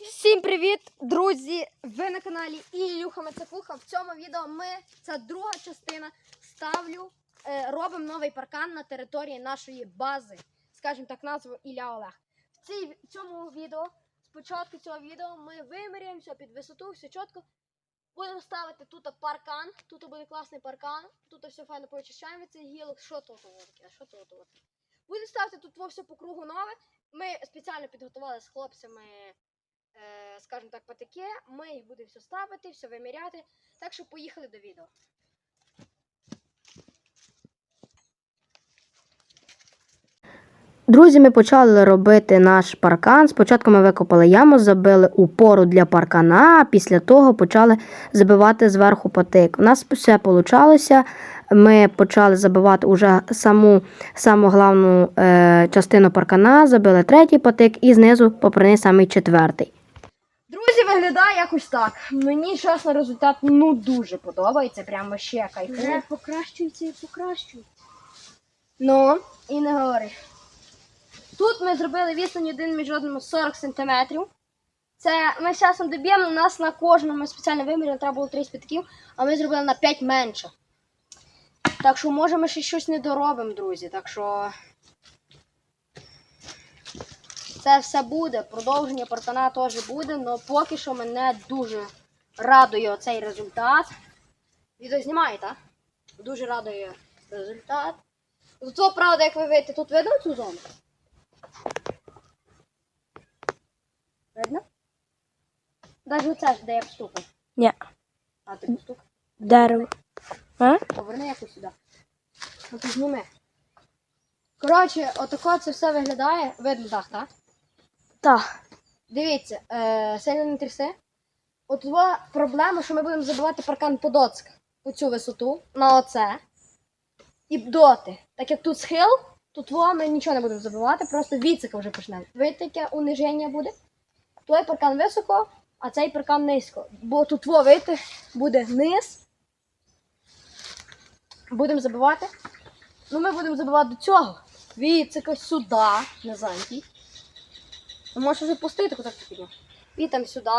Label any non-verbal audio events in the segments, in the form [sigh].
Всім привіт, друзі! Ви на каналі Ілюха Мацакуха. В цьому відео ми, це друга частина, ставлю, е, робимо новий паркан на території нашої бази. Скажімо так, назву Ілля Олег. В, цьому відео, спочатку цього відео, ми виміряємо все під висоту, все чітко. Будемо ставити тут паркан, тут буде класний паркан, тут все файно почищаємо від цих гілок. Що тут таке? Що тут? Будемо ставити тут все по кругу нове. Ми спеціально підготували з хлопцями е, скажімо так, патики. Ми їх будемо все ставити, все виміряти. Так що поїхали до відео. Друзі, ми почали робити наш паркан. Спочатку ми викопали яму, забили упору для паркана, а після того почали забивати зверху патик. У нас все вийшло. Ми почали забивати уже саму, саму головну е, частину паркана, забили третій патик і знизу попри самий четвертий. Друзі, виглядає якось так. Мені чесно результат ну дуже подобається. Прямо ще кайфує. покращується і покращується. Ну, і не говори. Тут ми зробили відстань один між одним 40 см. Це ми з часом доб'ємо, у нас на кожному спеціально вимірі треба було 30 п'ятків, а ми зробили на 5 менше. Так що може ми ще щось не доробимо, друзі. Так що це все буде. Продовження паркана теж буде, але поки що мене дуже радує цей результат. Відео знімає, так? Дуже радує результат. Тут, правда, як ви видите, тут видно цю зону? Видно? Навіть оце ж, де я постукав. Ні. А ти постукав? Дерево. А? Поверни якось сюди. Ти зніми. Коротше, отако це все виглядає. Видно так, так? Так. Дивіться, е, сильно не тряси. От була проблема, що ми будемо забивати паркан по доцках. По цю висоту, на оце. І доти. Так як тут схил, тут во ми нічого не будемо забивати, просто відсика вже почнемо. Видите, яке униження буде? Той паркан високо, а цей паркан низько. Бо тут во, буде низ. Будемо забивати. Ну, ми будемо забивати до цього. Відсика сюди, низенький. Ну, можеш вже пустити, куди ти підняв. Вітам сюди.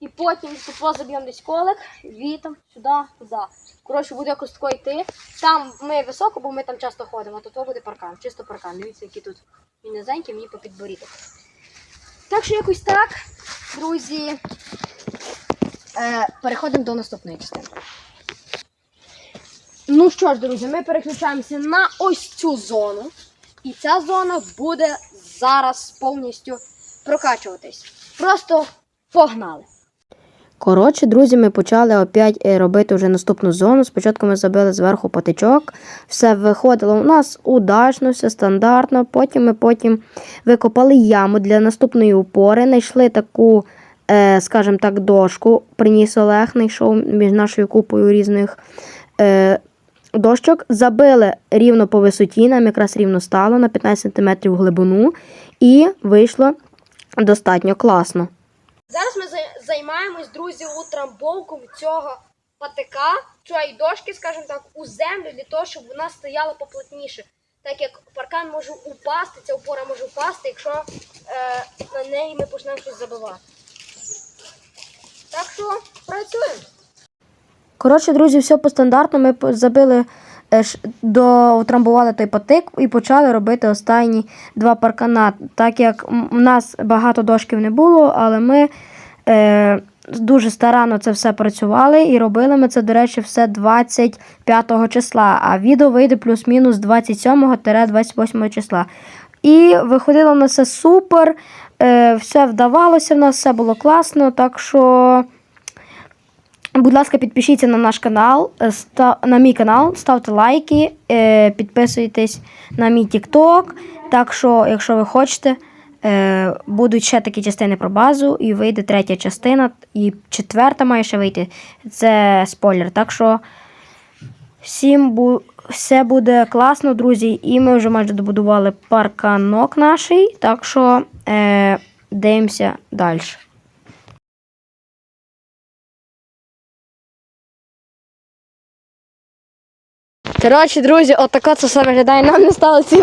І потім тут заб'ємо десь колик, вітам сюди, туди. Коротше, буде якось тако йти. Там ми високо, бо ми там часто ходимо, а тут буде паркан, чисто паркан. Дивіться, які тут він низенький, мені по підборідок. Так що якось так, друзі. Е, переходимо до наступної частини. Ну що ж, друзі, ми переключаємося на ось цю зону. І ця зона буде зараз повністю прокачуватись. Просто погнали. Коротше, друзі, ми почали опять е, робити вже наступну зону. Спочатку ми забили зверху патичок. Все виходило у нас удачно, все стандартно. Потім ми потім викопали яму для наступної упори. Знайшли таку, е, скажімо так, дошку. Приніс Олег, знайшов між нашою купою різних е, дощок. Забили рівно по висоті, нам якраз рівно стало на 15 см глибину. І вийшло достатньо класно. Зараз ми займаємось, друзі, утрамбовком цього патика, цієї дошки, скажімо так, у землю для того, щоб вона стояла поплотніше. Так як паркан може упасти, ця опора може впасти, якщо е, на неї ми почнемо щось забивати. Так що працюємо. Коротше, друзі, все по стандарту. Ми забили, е, ш- той патик і почали робити останні два паркана. Так як у нас багато дошків не було, але ми е, дуже старанно це все працювали і робили ми це, до речі, все 25 числа. А відео вийде плюс-мінус 27-28 числа. І виходило на все супер. Е, все вдавалося в нас, все було класно. Так що. Будь ласка, підпишіться на наш канал, е, на мій канал, ставте лайки, е, підписуйтесь на мій TikTok. Так що, якщо ви хочете, будуть ще такі частини про базу, і вийде третя частина, і четверта має ще вийти. Це спойлер. Так що всім бу- все буде класно, друзі. І ми вже майже добудували парканок наш. Так що е, дивимося далі. Коротше, друзі, отако це все виглядає. Нам не стало ці.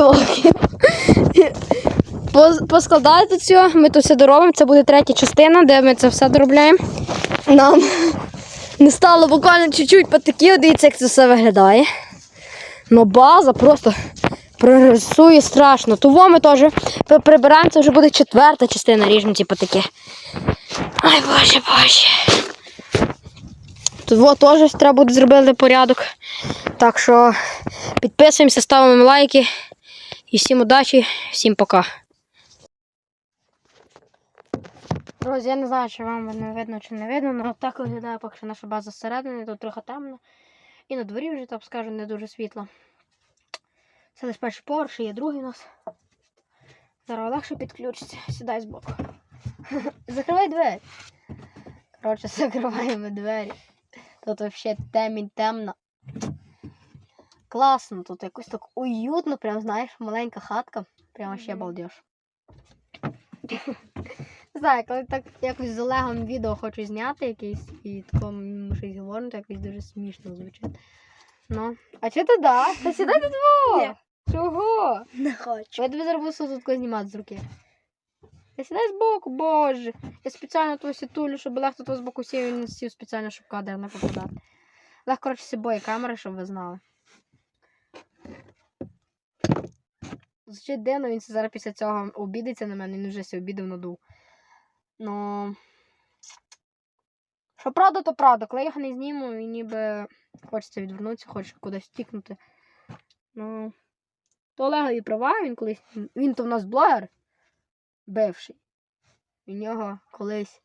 Тут все, ми тут все доробимо. Це буде третя частина, де ми це все доробляємо. Нам не стало буквально чуть-чуть потеків, дивіться, як це все виглядає. Ну база просто прогресує страшно. Того ми теж прибираємо, це вже буде четверта частина ріжемо ці потеки. Ай, боже, боже. Тут теж треба буде зробити порядок. Так що підписуємося, ставимо лайки. І всім удачі, всім пока. Друзі, я не знаю, чи вам не видно чи не видно, але так виглядає поки що наша база зсередини, тут трохи темно. І на дворі вже, так скажу, не дуже світло. Це лише перший поверх, ще є другий у нас. Зараз легше підключиться. Сідай збоку. [laughs] Закривай двері. Коротше, закриваємо двері. Тут взагалі темінь темно. Класно, тут якось так уютно, прям знаєш, маленька хатка. Прямо ще балдеж. [laughs] Не знаю, коли так якось з Олегом відео хочу зняти якийсь і такому щось говорити, то якось дуже смішно звучить. Ну, а чи ти да? Та сідай тут во! Ні. Чого? Не хочу. Я тобі зараз тут знімати з руки. Та сідай збоку, боже. Я спеціально того сітулю, щоб Олег тут з боку сів, він не сів спеціально, щоб кадр не попадати. Олег, коротше, собою камери, щоб ви знали. Звучить дивно, він зараз після цього обідеться на мене, він вже сі обідав надув. Ну. Що правда, то правда. Коли я його не зніму, і ніби хочеться відвернутися, хоче кудись втікнути. Ну. То Олегові права, він колись. Він то в нас блогер бивший. У нього колись.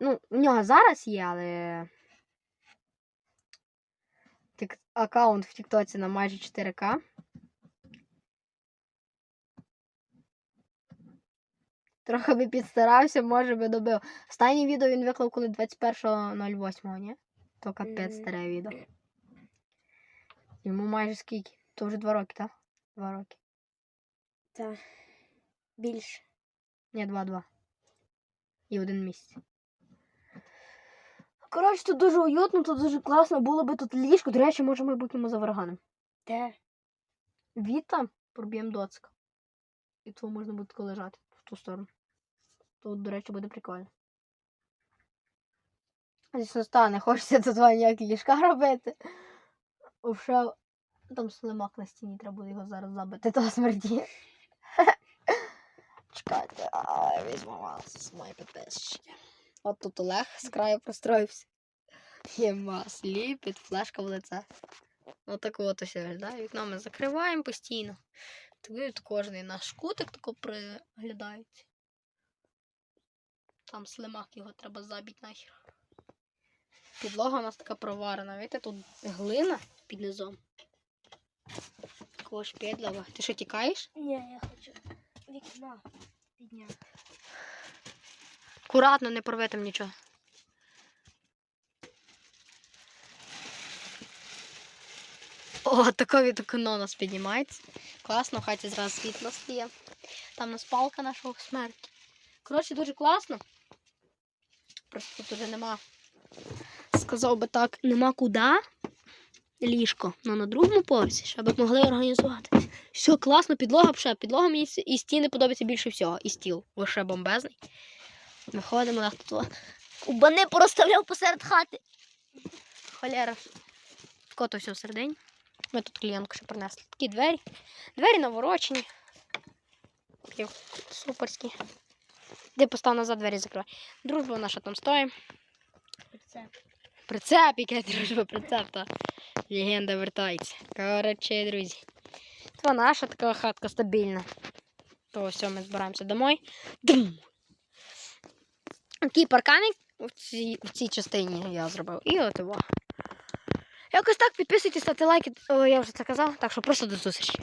Ну, у нього зараз є, але. Аккаунт в Тіктоці на майже 4К. Трохи би підстарався, може би добив. Останнє відео він виклав коли 21.08, ні? То капець старе відео. Йому майже скільки? То вже два роки, так? Два роки. Так. Більше. Ні, два-два. І один місяць. Коротше, тут дуже уютно, тут дуже класно. Було би тут ліжко. До речі, може, в майбутньому за варганом. Де? Віта, проб'ємо доцк. І тут можна буде лежати в ту сторону. Тут, до речі, буде прикольно. Звісно, стане, [laughs] хочеться тут вам ніякі ліжка робити. Вже там слимак на стіні, треба буде його зараз забити, то смерді. [laughs] Чекайте, а, візьму вас, мої підписчики. От тут Олег з краю простроївся. Єма, сліпить, флешка в лице. Отак от ось виглядає. Вікно ми закриваємо постійно. Тобі кожний наш кутик тако приглядається. Там слимак його треба забити нахер. Підлога у нас така проварена. Видите, тут глина під низом. Такого шпедлова. Ти що тікаєш? Ні, я хочу вікна підняти. Акуратно, не порви там нічого. О, таке від окно у нас піднімається. Класно, в хаті зразу світло стає. Там у нас палка нашого смерті. Коротше, дуже класно. Просто тут уже нема. Сказав би так, нема куди. Ліжко. Ну на другому поверсі, щоб могли організувати. Все класно, підлога ще. Підлога мені і стіни подобається більше всього. І стіл. Лише бомбезний. Ми ходимо, на тут. Кубани порозставляв посеред хати. Холера. Кото все всередині. Ми тут клієнтку ще принесли. Такі двері. Двері наворочені. Такі суперські. Де постав назад двері закривай. Дружба наша там стоїть. Це. Прицеп, яке дружба, прицеп, та легенда вертається. Коротше, друзі. Це наша така хатка стабільна. То все, ми збираємося домой. Дум! Такий парканик в цій, в цій частині я зробив. І от його. Якось так підписуйтесь, ставте лайки. О, я вже це казав, так що просто до зустрічі.